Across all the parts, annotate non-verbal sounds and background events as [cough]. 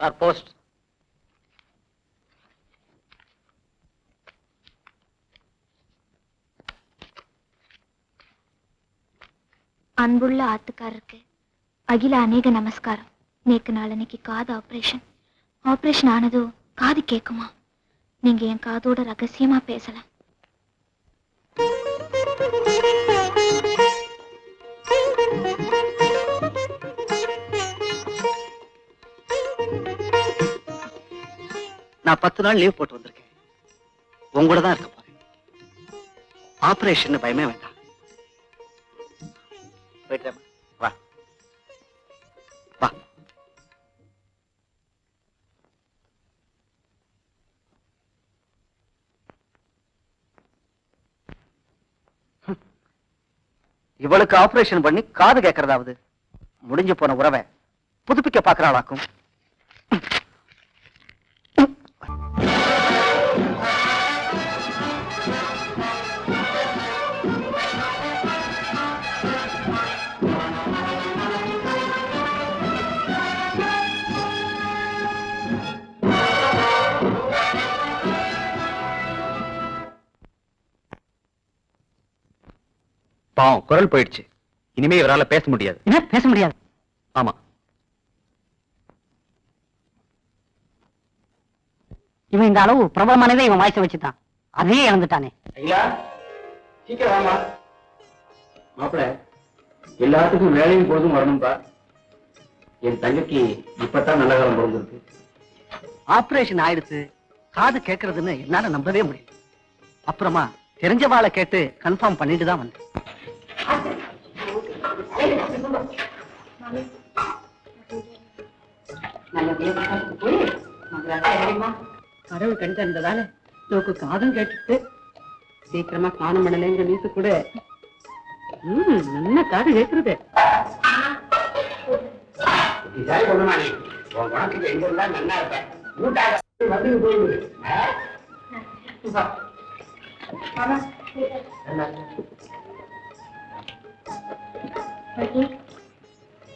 Sir post அன்புள்ள ஆத்துக்காரருக்கு அகில அநேக நமஸ்காரம். நேக்கு நாளன்னைக்கு காது ஆபரேஷன் ஆபரேஷன் ஆனதும் காது கேட்குமா நீங்க என் காதோட ரகசியமா பேசலாம். நான் பத்து நாள் லீவ் போட்டு வந்திருக்கேன். உங்களோட தான் இருக்க போறேன். ஆபரேஷன் பயமே வேண்டாம். போயிட்டு வா. வா. இவளுக்கு ஆபரேஷன் பண்ணி காது கேட்கறதாவது முடிஞ்சு போன உறவை புதுப்பிக்க பாக்குறாளாக்கும் பாவம் குரல் போயிடுச்சு. இனிமே இவரால பேச முடியாது. என்ன? பேச முடியாது. ஆமா. இவன் இந்த அளவு பிரபலமானதே இவன் வாய்ஸை வச்சுட்டான் அதே இழந்துட்டானே. ஐயா சீக்கிரம் வாமா மாப்பிள எல்லாத்துக்கும் வேலையும் போதும் வரணும்பா. என் தங்கைக்கு இப்பதான் நல்ல காலம் பிறந்திருக்கு ஆபரேஷன் ஆயிடுச்சு காது கேட்கறதுன்னு என்னால நம்பவே முடியல. அப்புறமா தெரிஞ்சவாளை கேட்டு கன்ஃபார்ம் பண்ணிட்டு தான் வந்தேன். கடவுள் கண்டு இருந்ததால நோக்கு காதும் கேட்டுட்டு சீக்கிரமா காணம் பண்ணலைங்கிற நீசு கூட. ம் நல்ல காது கேட்கறது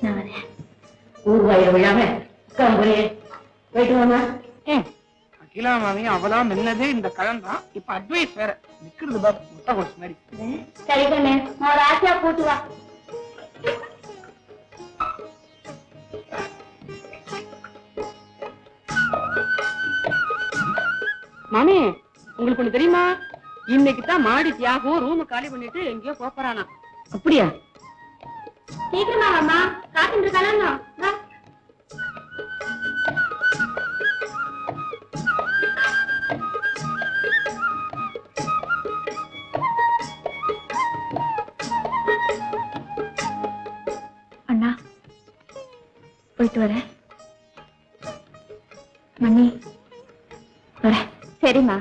நான் வரேன். ஊர் வயிறு விழாம கம்பரே போயிட்டு வாமா. அகிலா மாமியும் அவளா மின்னதே இந்த கடன் தான் இப்ப அட்வைஸ் வேற. நிக்கிறது பாரு முட்டை மாதிரி. சரி கண்ணே நான் ஒரு ஆசையா போட்டு வா. மாமி உங்களுக்கு ஒண்ணு தெரியுமா? இன்னைக்கு தான் மாடி தியாகம் ரூம் காலி பண்ணிட்டு எங்கேயோ போறானா அப்படியா? சீக்கிரமா வாமா காத்துட்டு இருக்கானோ அண்ணா போயிட்டு வரேன் மணி வரேன் சரிம்மா.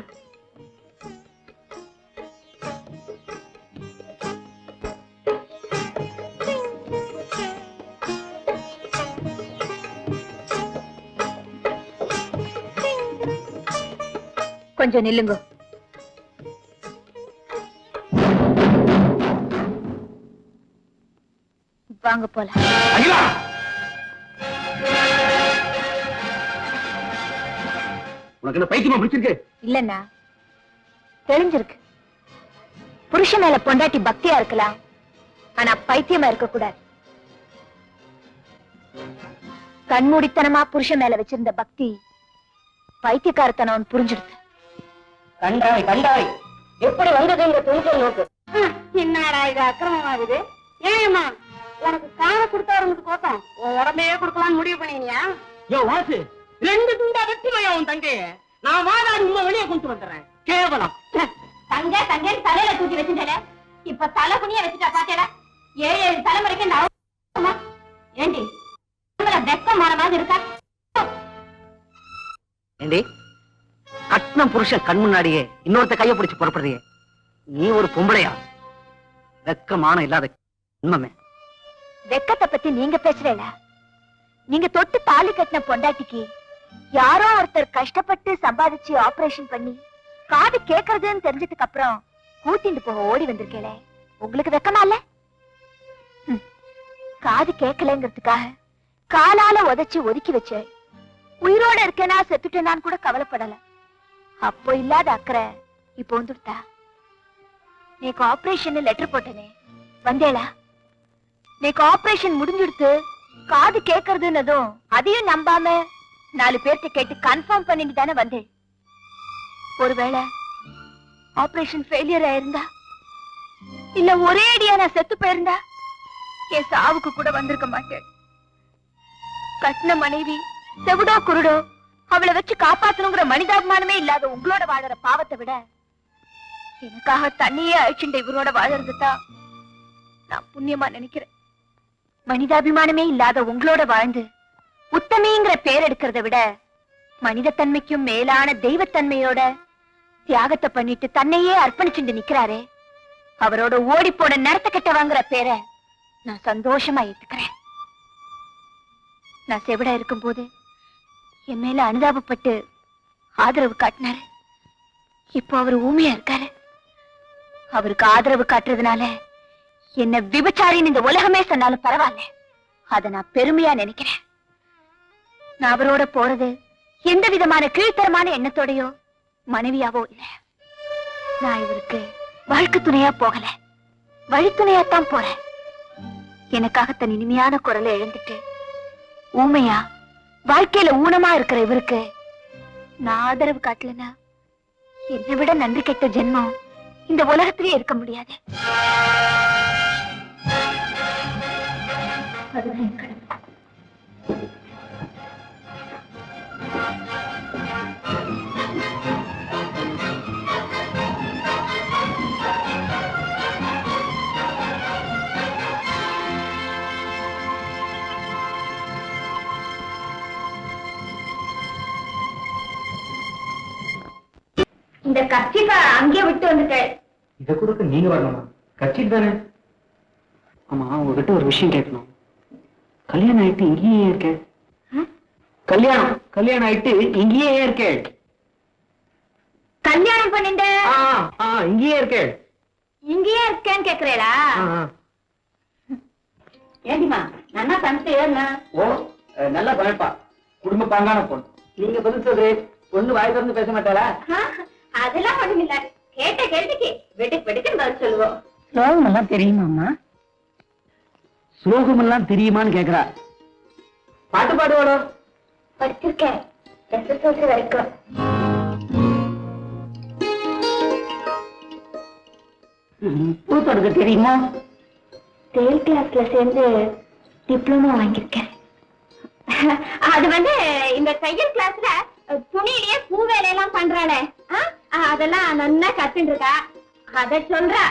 கொஞ்சம் நில்லுங்க. வாங்க அகிலா! உனக்கு என்ன பைத்தியமா பிடிச்சிருக்கு? இல்லண்ணா. தெரிஞ்சிருக்கு. புருஷன் மேல பொண்டாட்டி பக்தியா இருக்கலாம். ஆனா பைத்தியமா இருக்க கூடாது கண்மூடித்தனமா புருஷன் மேல வச்சிருந்த பக்தி பைத்தியக்காரத்தனம் புரிஞ்சிடுது. கண்டாய் கண்டாய். எப்படி வந்தது இந்த துணிச்சல் நோக்கு? என்னடா இது அக்கிரமமாகுது? ஏமா உனக்கு காண கொடுத்தாருன்னு கோத்தம். உன் உடம்பையே கொடுக்கலாம்னு முடிவு பண்ணினியா? யோ வாசு ரெண்டு துண்டா வெட்டுமையா உன் தங்கைய? நான் வாதாடி உண்மை வெளியே கொண்டு வந்துடுறேன். கேவலம். தங்க தங்கன்னு தலையில தூக்கி வச்சுட்டேல இப்ப தலை குனிய வச்சுட்டா பாத்தேடா ஏழு ஏழு தலைமுறைக்கு அவமானமா? ஏண்டி? வெக்கம் மாற மாதிரி இருக்கா? ஏண்டி? கட்டின புருஷன் கண் முன்னாடியே இன்னொருத்த கைய பிடிச்சு புறப்படுறியே. நீ ஒரு பொம்பளையா? வெக்கமான இல்லாத உண்மமே வெக்கத்தை பத்தி நீங்க பேசுறேல நீங்க தொட்டு தாலி கட்டின பொண்டாட்டிக்கு யாரோ ஒருத்தர் கஷ்டப்பட்டு சம்பாதிச்சு ஆபரேஷன் பண்ணி காது கேக்குறதுன்னு தெரிஞ்சதுக்கு அப்புறம் கூட்டிட்டு போக ஓடி வந்திருக்கேளே. உங்களுக்கு வெக்கமா இல்ல? காது கேட்கலங்கிறதுக்காக காலால உதைச்சு ஒதுக்கி வச்ச உயிரோட இருக்கேனா செத்துட்டேனான்னு கூட கவலைப்படல. அப்போ இல்லாத அக்கறை இப்போ வந்துட்டா நீக்கு ஆபரேஷன் லெட்டர் போட்டனே. வந்தேளா? நீக்கு ஆபரேஷன் முடிஞ்சிடுத்து காது கேக்குறதுன்னதும் அதையும் நம்பாம நாலு பேர்த்த கேட்டு கன்ஃபார்ம் பண்ணிட்டு தானே வந்தேன். ஒருவேளை ஆபரேஷன் ஃபெயிலியர் ஆயிருந்தா? இல்ல ஒரே அடியா நான் செத்து போயிருந்தா? என் சாவுக்கு கூட வந்திருக்க மாட்டேன். கட்டின மனைவி செவிடோ குருடோ அவளை வச்சு காப்பாத்தணுங்கிற மனிதாபிமானமே இல்லாத உங்களோட வாழற பாவத்தை விட எனக்காக தண்ணியே அழிச்சுண்ட இவரோட வாழறதுதான் நான் புண்ணியமா நினைக்கிறேன். மனிதாபிமானமே இல்லாத உங்களோட வாழ்ந்து உத்தமிங்கிற பேர் எடுக்கிறத விட மனிதத்தன்மைக்கும் மேலான தெய்வத்தன்மையோட தியாகத்தை பண்ணிட்டு தன்னையே அர்ப்பணிச்சுண்டு நிக்கிறாரே. அவரோட ஓடி போன நடத்த கட்ட வாங்குற பேரை நான் சந்தோஷமா ஏத்துக்கிறேன். நான் செவிடா இருக்கும்போது என் மேல அனுதாபப்பட்டு ஆதரவு காட்டினாரு. இப்போ அவர் ஊமையா இருக்காரு. அவருக்கு ஆதரவு காட்டுறதுனால என்ன விபச்சாரின்னு இந்த உலகமே சொன்னாலும் பரவாயில்ல. அத நான் பெருமையா நினைக்கிறேன். நான் அவரோட போறது எந்த விதமான கீழ்த்தரமான எண்ணத்தோடையோ மனைவியாவோ இல்ல. நான் இவருக்கு வாழ்க்கை துணையா போகல. வழித்துணையாத்தான் போறேன். எனக்காக தன் இனிமையான குரலை எழுந்துட்டு ஊமையா வாழ்க்கையில ஊனமா இருக்கிற இவருக்கு நான் ஆதரவு காட்டலனா என்னை விட நன்றி கெட்ட ஜென்மம் இந்த உலகத்திலே இருக்க முடியாது. இந்த கர்ச்சிப்பா அங்கே விட்டு வந்துட்டேன். இதை கொடுக்க நீங்க வரணுமா? கட்சிட்டு தானே? ஆமா உங்ககிட்ட ஒரு விஷயம் கேட்கணும். கல்யாணம் ஆயிட்டு இங்கேயே இருக்கே. கல்யாணம் கல்யாணம் ஆயிட்டு இங்கேயே இருக்கே. கல்யாணம் பண்ணிட்டு? ஆ ஆ இங்கேயே இருக்கே. இங்கேயே இருக்கேன்னு ஆ. ஏண்டிமா நன்னா சமைச்சு ஏன்னா ஓ நல்லா பழப்பா குடும்ப பாங்கான பொண்ணு. நீங்க பதில் சொல்றே பொண்ணு வாய் திறந்து பேச மாட்டாளா? அதெல்லாம் ஒண்ணும் இல்ல கேட்ட கேள்விக்கு வெடுக்கு வெடுக்குன்னு பதில் சொல்லுவோம். ஸ்லோகம் எல்லாம் தெரியுமாம்மா ஸ்லோகம் எல்லாம் தெரியுமான்னு கேக்குறா. பாட்டு பாடுவாடோ படிச்சிருக்கேன் எஸ்எஸ்எல்சி வரைக்கும். பூ தொடுக்க தெரியுமா? தேல் கிளாஸ்ல சேர்ந்து டிப்ளமோ வாங்கியிருக்கேன். அது வந்து இந்த தையல் கிளாஸ்ல துணியிலேயே பூ வேலையெல்லாம்? ஆ, அதெல்லாம் நல்லா கத்துட்டு இருக்கா அத சொல்றா.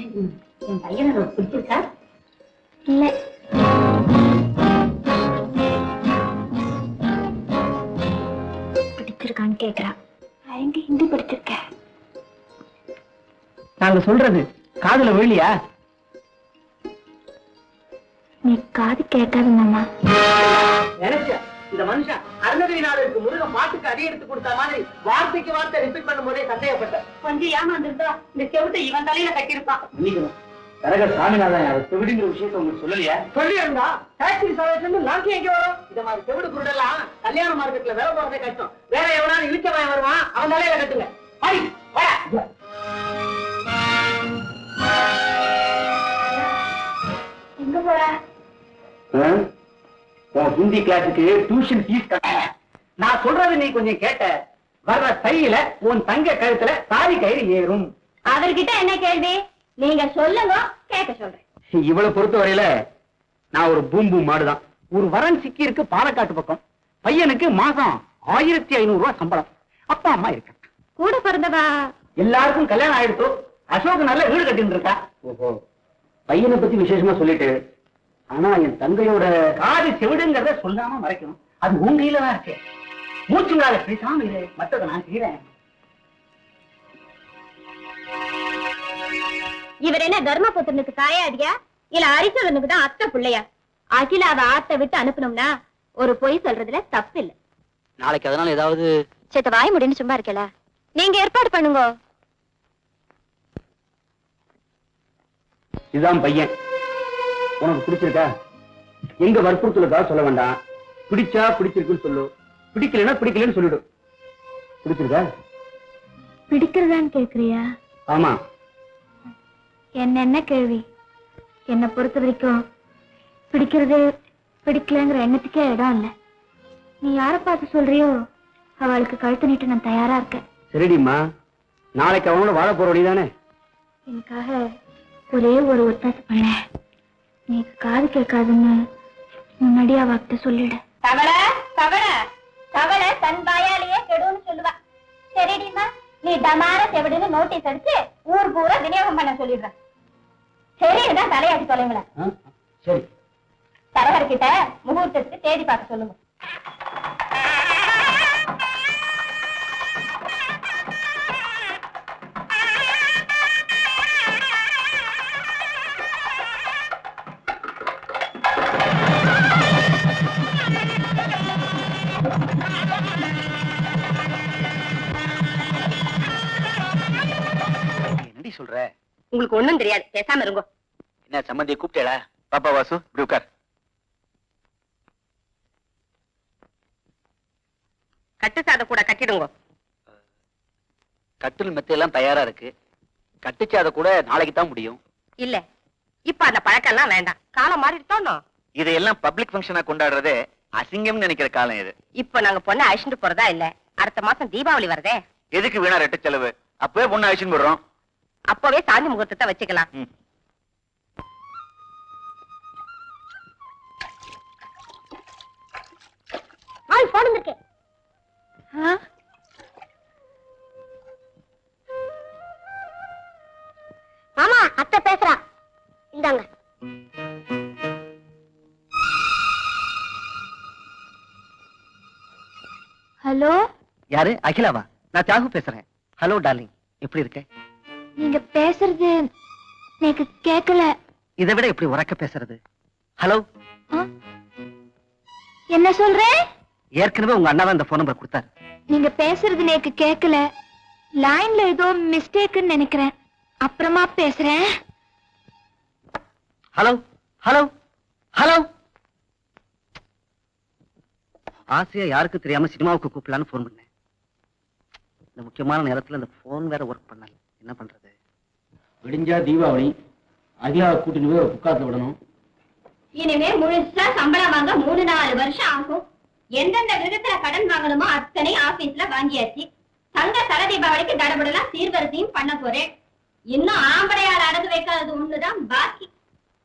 என் பையனை பிடிச்சிருக்கா? இல்ல. பிடிச்சிருக்கான்னு கேக்குறா. நான் எங்க ஹிந்தி படிச்சிருக்கேன் நாங்க சொல்றது காதுல விழியா நீ காது கேட்காது மாமா. நினைச்சா இந்த மனுஷன் அருணகிரிநாதருக்கு முருகன் பாட்டுக்கு அடி எடுத்து கொடுத்த மாதிரி வார்த்தைக்கு வார்த்தை ரிப்பீட் பண்ணும் போதே சந்தேகப்பட்டேன். கொஞ்சம் ஏமாந்துருந்தா இந்த செவுட்டை இவன் தலையில கட்டியிருப்பான். மன்னிக்கணும். கரக சாமிநாதன் அவர் செவிடுங்கிற விஷயத்தை உங்களுக்கு சொல்லலையா? சொல்லியிருந்தா டாக்ஸி சர்வீஸ் லாங்கி எங்க வரும்? இந்த மாதிரி செவிடு குருடெல்லாம் கல்யாண மார்க்கெட்ல வேலை போறதே கஷ்டம். வேற எவனாலும் இழுச்சவன் வருவான் அவன் தலையில கட்டுங்க. ஹரி, வாடா. எங்க போற? உன் ஹிந்தி கிளாஸுக்கு டியூஷன் ஃபீஸ் கட்ட. நான் சொல்றது நீ கொஞ்சம் கேட்ட. வர்ற தையில உன் தங்க கழுத்துல தாலி கயிறு ஏறும். அவர்கிட்ட என்ன கேள்வி? நீங்க சொல்லுங்க கேட்க சொல்றேன். இவளை பொறுத்த வரையில நான் ஒரு பூம்பு மாடுதான். ஒரு வரன் சிக்கி இருக்கு பாலக்காட்டு பக்கம். பையனுக்கு மாசம் ஆயிரத்தி ஐநூறு ரூபாய் சம்பளம். அப்பா அம்மா இருக்க கூட பிறந்தவா? எல்லாருக்கும் கல்யாணம் ஆயிடுத்து அசோக் நல்ல வீடு கட்டிட்டு இருக்கா? ஓஹோ. பையனை பத்தி விசேஷமா சொல்லிட்டு ஆனா என் தங்கையோட காது செவிடுங்கிறத சொல்லாம மறைக்கணும். அது உங்க கையில தான் இருக்கு. மூச்சு விடாத பேசாம இரு. மத்தத நான் செய்யறேன் இவர் என்ன தர்மபுத்திரனுக்கு தாயாடியா இல்ல அரிசலனுக்கு தான் அத்தை பிள்ளையா? அகிலாவ ஆத்த விட்டு அனுப்பணும்னா ஒரு பொய் சொல்றதுல தப்பு இல்ல நாளைக்கு அதனால ஏதாவது சேத்த வாய் முடின்னு சும்மா இருக்கல. நீங்க ஏற்பாடு பண்ணுங்க. இதுதான் பையன். உனக்கு பிடிச்சிருக்கா? எங்க வற்புறுத்தலுக்காக சொல்ல வேண்டாம். பிடிச்சா பிடிச்சிருக்குன்னு சொல்லு. பிடிக்கலைன்னா பிடிக்கலன்னு சொல்லிடு. பிடிச்சிருக்கா? பிடிக்கிறதான்னு கேக்குறியா? ஆமா. என்ன என்ன கேள்வி? என்னை பொறுத்த வரைக்கும் பிடிக்கிறது பிடிக்கலங்கிற எண்ணத்துக்கே இடம் இல்லை. நீ யாரை பார்த்து சொல்றியோ அவளுக்கு கழுத்து நீட்ட நான் தயாரா இருக்கேன். சரிடிம்மா. நாளைக்கு அவனோட வாழ போற வழிதானே? எனக்காக ஒரே ஒரு ஒத்தாசை பண்ண. நீ காது கேட்காதுன்னு முன்னாடியே அவகிட்ட சொல்லிடு. தவளை தவளை தவளை தன் வாயாலேயே கெடுன்னு சொல்லுவா. சரிடிமா நீ டமார செவிடுன்னு நோட்டீஸ் அடிச்சு ஊர் பூரா விநியோகம் பண்ண சொல்லிடுற. சரிதான் தலையாட்டி தொலைங்களேன் ஆ? சரி. தரகர்கிட்ட முகூர்த்தத்துக்கு தேதி பார்க்க சொல்லுங்க. உங்களுக்கு ஒண்ணும் தெரியாது. பேசாம இருங்கோ. என்ன சம்மந்தியை கூப்பிட்டேடா பாப்பா வாசு உட்கார். கட்டு சாத கூட கட்டிடுங்க. கட்டில் மெத்தையெல்லாம் தயாரா இருக்கு. கட்டுச்சாத கூட நாளைக்கு தான் முடியும். இல்ல இப்ப அந்த பழக்கம் எல்லாம் வேண்டாம். காலம் மாறிட்டோம் இதையெல்லாம் பப்ளிக் ஃபங்க்ஷனா கொண்டாடுறதே அசிங்கம்னு நினைக்கிற காலம் இது. இப்ப நாங்க பொண்ணை அழிச்சுட்டு போறதா இல்ல? அடுத்த மாசம் தீபாவளி வருதே. எதுக்கு வீணா ரெட்ட செலவு? அப்பவே பொண்ணு அழிச்சுன்னு போடுறோம். அப்பவே சாந்தி முகூர்த்தத்தை வச்சுக்கலாம். மாமா அத்தை பேசுறா. இந்தாங்க. ஹலோ? யாரு? அகிலாவா? நான் தியாகு பேசுறேன். Hello darling. எப்படி இருக்க? நீங்க பேசுறது எனக்கு கேட்கல இதை விட எப்படி உறக்க பேசுறது? ஹலோ? என்ன சொல்றேன் ஏற்கனவே உங்க அண்ணா இந்த போன் நம்பர் கொடுத்தாரு. நீங்க பேசுறது எனக்கு கேட்கல லைன்ல ஏதோ மிஸ்டேக்குன்னு நினைக்கிறேன். அப்புறமா பேசுறேன். ஹலோ ஹலோ ஹலோ ஆசையா யாருக்கு தெரியாம சினிமாவுக்கு கூப்பிடலான்னு ஃபோன் பண்ணேன். இந்த முக்கியமான நேரத்துல இந்த ஃபோன் வேற ஒர்க் பண்ணல. என்ன பண்றது? விடிஞ்சா தீபாவளி அகிலாவை கூட்டிட்டு போய் ஒரு புக்காத்துல விடணும். இனிமே முழுசா சம்பளம் வாங்க மூணு நாலு வருஷம் ஆகும். எந்தெந்த விதத்துல கடன் வாங்கணுமோ அத்தனை ஆபீஸ்ல வாங்கியாச்சு. தங்க தல தீபாவளிக்கு தடபடலாம் சீர்வரிசையும் பண்ண போறேன். இன்னும் ஆம்படையால் அடகு வைக்காதது ஒண்ணுதான் பாக்கி.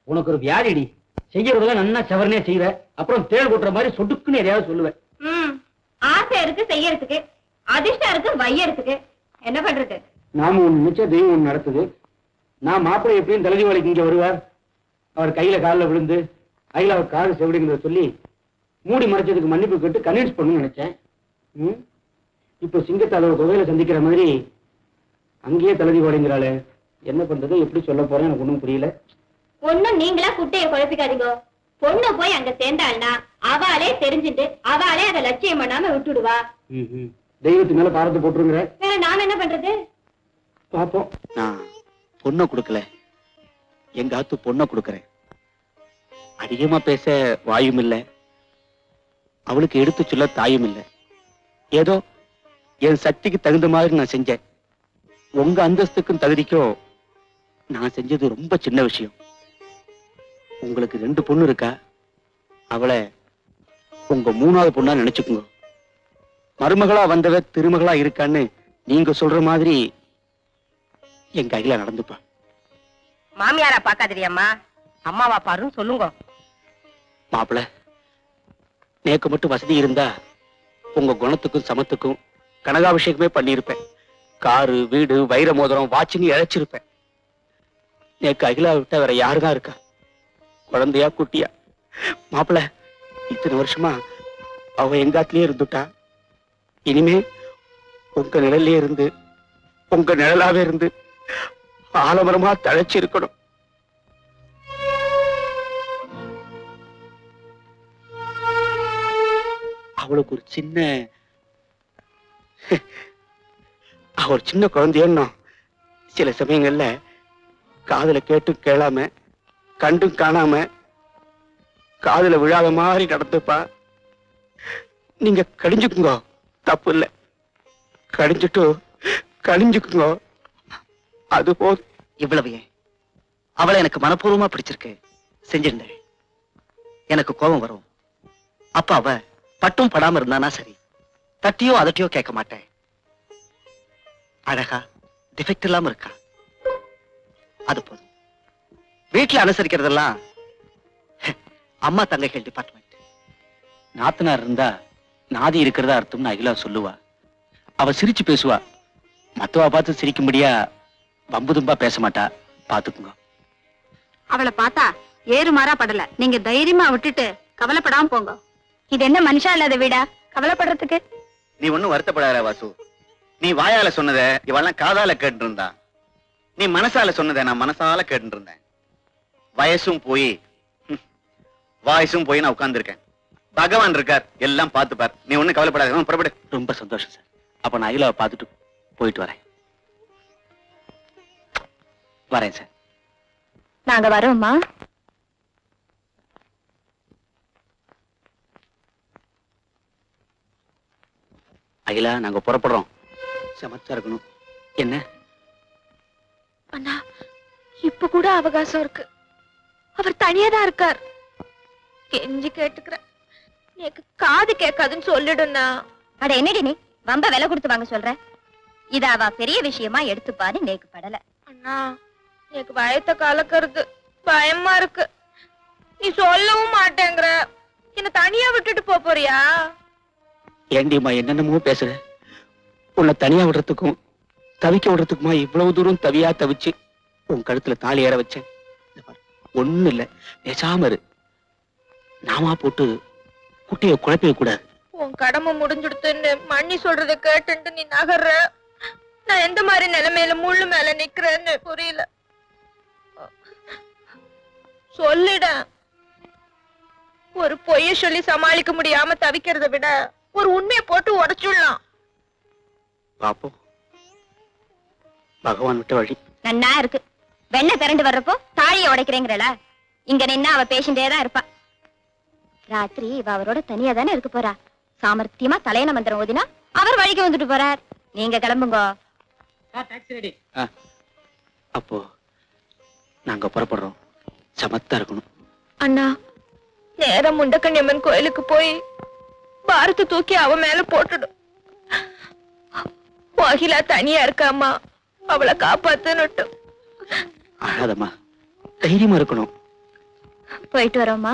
உனக்கு ஒரு வியாதிடி. செய்யறதெல்லாம் நன்னா செவரனே செய்வ. அப்புறம் தேள் கொட்டுற மாதிரி சொடுக்குன்னு எதையாவது சொல்லுவேன் ஆசை இருக்கு செய்யறதுக்கு. அதிர்ஷ்டம் இருக்கு வையறதுக்கு என்ன பண்றது? நாம ஒண்ணு நினைச்சா தெய்வம் ஒண்ணு நடத்துது. நான் மாப்பிள்ளை எப்படியும் தலை தீபாவளிக்கு இங்க வருவார். அவர் கையில காலில் விழுந்து அகில அவர் காது செவிடுங்கிறத சொல்லி மூடி மறைச்சதுக்கு மன்னிப்பு கேட்டு கன்வின்ஸ் பண்ணணும்னு நினைச்சேன். ம்? இப்போ சிங்கத்தை அதோட தொகையில சந்திக்கிற மாதிரி அங்கேயே தலை தீபாவளிங்கிறாளே என்ன பண்றது? எப்படி சொல்ல போறேன்? எனக்கு ஒன்றும் புரியல. ஒண்ணும் நீங்களா குட்டைய குழப்பிக்காதீங்க. பொண்ணு போய் அங்க சேர்ந்தாள்னா அவளே தெரிஞ்சுட்டு அவளே அதை லட்சியம் பண்ணாம விட்டுடுவா. ம், ம். தெய்வத்து மேல பாரத்தை போட்டுருங்கிற. வேற நாம என்ன பண்றது? பாப்போம். நான் பொண்ணை கொடுக்கல. எங்க ஆத்து பொண்ணை கொடுக்கறேன். அதிகமா பேச வாயும் இல்ல. அவளுக்கு எடுத்து சொல்ல தாயும் இல்ல. ஏதோ என் சக்திக்கு தகுந்த மாதிரி நான் செஞ்சேன். உங்க அந்தஸ்துக்கும் தகுதிக்கும் நான் செஞ்சது ரொம்ப சின்ன விஷயம். உங்களுக்கு ரெண்டு பொண்ணு இருக்கா? அவளை உங்க மூணாவது பொண்ணா நினைச்சுக்குங்க. மருமகளா வந்தவ திருமகளா இருக்கான்னு நீங்க சொல்ற மாதிரி என் கையில நடந்துப்பா. மாமியாரா பாக்காதிரியம்மா அம்மாவா பாருன்னு சொல்லுங்க. மாப்பிள நேக்கு மட்டும் வசதி இருந்தா உங்க குணத்துக்கும் சமத்துக்கும் கனகாபிஷேகமே பண்ணியிருப்பேன். காரு வீடு வைர மோதிரம் வாட்சின்னு இழைச்சிருப்பேன். நேக்கு அகிலா விட்டா வேற யாருதான் இருக்கா? குழந்தையா குட்டியா? மாப்பிள இத்தனை வருஷமா அவ எங்காத்திலேயே இருந்துட்டா? இனிமே உங்க நிழல்லே இருந்து உங்க நிழலாவே இருந்து ஆலமரமா தழைச்சு இருக்கணும் அவளுக்கு ஒரு சின்ன ஒரு சின்ன குழந்தையோ சில சமயங்கள்ல காதுல கேட்டும் கேளாம கண்டும் காணாம காதுல விழாத மாதிரி நடந்துப்பா. நீங்க கடிஞ்சுக்குங்க தப்பு இல்லை. கடிஞ்சிட்டு கடிஞ்சுக்குங்க. அது போதும் இவ்வளவு ஏன்? அவளை எனக்கு மனப்பூர்வமா பிடிச்சிருக்கு. செஞ்சிருந்தேன் எனக்கு கோபம் வரும். அப்ப அவ பட்டும் படாம இருந்தானா சரி? தட்டியோ அதட்டியோ கேட்க மாட்டேன். அழகா டிஃபெக்ட் இல்லாம இருக்கா? அது போதும். வீட்டுல அனுசரிக்கிறதெல்லாம் [laughs] அம்மா தங்கைகள் டிபார்ட்மெண்ட் நாத்தனார் இருந்தா நாதி இருக்கிறதா அர்த்தம்னு அகிலா சொல்லுவா. அவ சிரிச்சு பேசுவா. மத்தவ பார்த்து சிரிக்கும்படியா வம்பு தும்பா பேச மாட்டா. பாத்துக்குங்க. அவளை பார்த்தா ஏறு மாறா படல. நீங்க தைரியமா விட்டுட்டு கவலைப்படாம போங்க. இது என்ன மனுஷா இல்லாத வீடா? கவலைப்படுறதுக்கு. நீ ஒண்ணும் வருத்தப்படாத வாசு. நீ வாயால சொன்னத இவெல்லாம் காதால கேட்டு இருந்தா நீ மனசால சொன்னத நான் மனசால கேட்டு இருந்தேன் வயசும் போய் வாய்ஸும் போய் நான் உட்கார்ந்திருக்கேன். பகவான் இருக்கார் எல்லாம் பார்த்துப்பார். நீ ஒண்ணும் கவலைப்படாத புறப்படு. ரொம்ப சந்தோஷம் சார். அப்ப நான் அகிலாவை பார்த்துட்டு போயிட்டு வரேன். வரேன் சார். நாங்க வரோம்மா. அகிலா நாங்க புறப்படுறோம். சமத்தா இருக்கணும். என்ன? அண்ணா இப்ப கூட அவகாசம் இருக்கு. அவர் தனியா தான் இருக்கார். கெஞ்சி கேட்டுக்கிறேன். எனக்கு காது கேட்காதுன்னு சொல்லிடுண்ணா. அட என்னடி நீ? வம்ப விலை கொடுத்து வாங்க சொல்ற. இத அவ பெரிய விஷயமா எடுத்துப்பாரு நேக்கு படல. அண்ணா எனக்கு பயத்தை கலக்கிறது. பயமா இருக்கு. நீ சொல்லவும் மாட்டேங்கிற. என்ன தனியா விட்டுட்டு போப் போறியா? ஏண்டிம்மா என்னென்னமோ பேசுற. உன்னை தனியா விடுறதுக்கும் தவிக்க விடுறதுக்குமா இவ்வளவு தூரம் தவியா தவிச்சு உன் கழுத்துல தாலி ஏற வச்சேன். ஒண்ணும் இல்ல. பேசாம இரு. நாமா போட்டு குட்டிய குழப்பிக்க கூடாது உன் கடமை முடிஞ்சுடுத்துன்னு மண்ணி சொல்றத கேட்டுட்டு நீ நகர்ற. நான் எந்த மாதிரி நிலைமையில முள்ளு மேல நிக்கிறேன்னு புரியல. சொல்லிட. ஒரு பொய்ய சொல்லி சமாளிக்க முடியாம தவிக்கிறத விட ஒரு உண்மையை போட்டு உடைச்சுடலாம். பாப்போம் பகவான் விட்ட வழி. நன்னா இருக்கு. வெண்ணெய் திரண்டு வர்றப்போ தாழிய உடைக்கிறேங்கிறல. இங்க நின்னா அவ பேசிட்டே தான் இருப்பா. ராத்திரி இவ அவரோட தனியா தானே இருக்க போறா. சாமர்த்தியமா தலையண மந்திரம் ஓதினா அவர் வழிக்கு வந்துட்டு போறார். நீங்க கிளம்புங்க. அப்போ நாங்க புறப்படுறோம். சமத்தா இருக்கணும். அண்ணா நேரம் முண்டக்கண்ணியம்மன் கோயிலுக்கு போய் பாரத்தை தூக்கி அவ மேல போட்டுடும் மகிழா தனியா இருக்காமா அவளை காப்பாத்தனுட்டு அழாதம்மா தைரியமா இருக்கணும். போயிட்டு வரோமா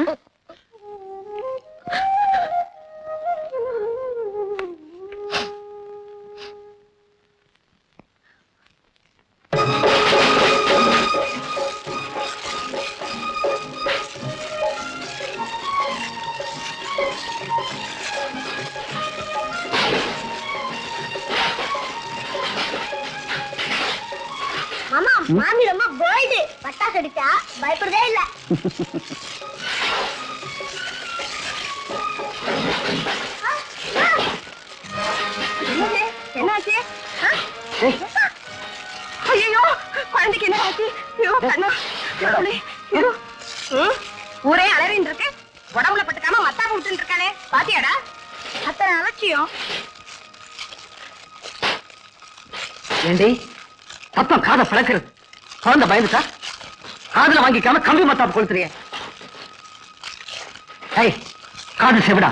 ஊரே அலறின்னு இருக்கு உடம்புல பட்டுக்காம மத்தா விட்டுன்னு இருக்கானே பாத்தியாடா? அத்தனை அலட்சியம். ஏண்டி? சத்தம் காதை பிளக்கிறது குழந்தை பயந்துட்டா? காதுல வாங்கிக்காம கம்பி மத்தாப்பு கொளுத்துறிய. ஏய் காது செவிடா.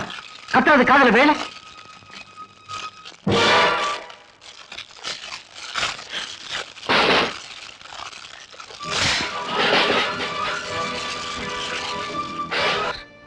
கத்துறது காதல வேலை?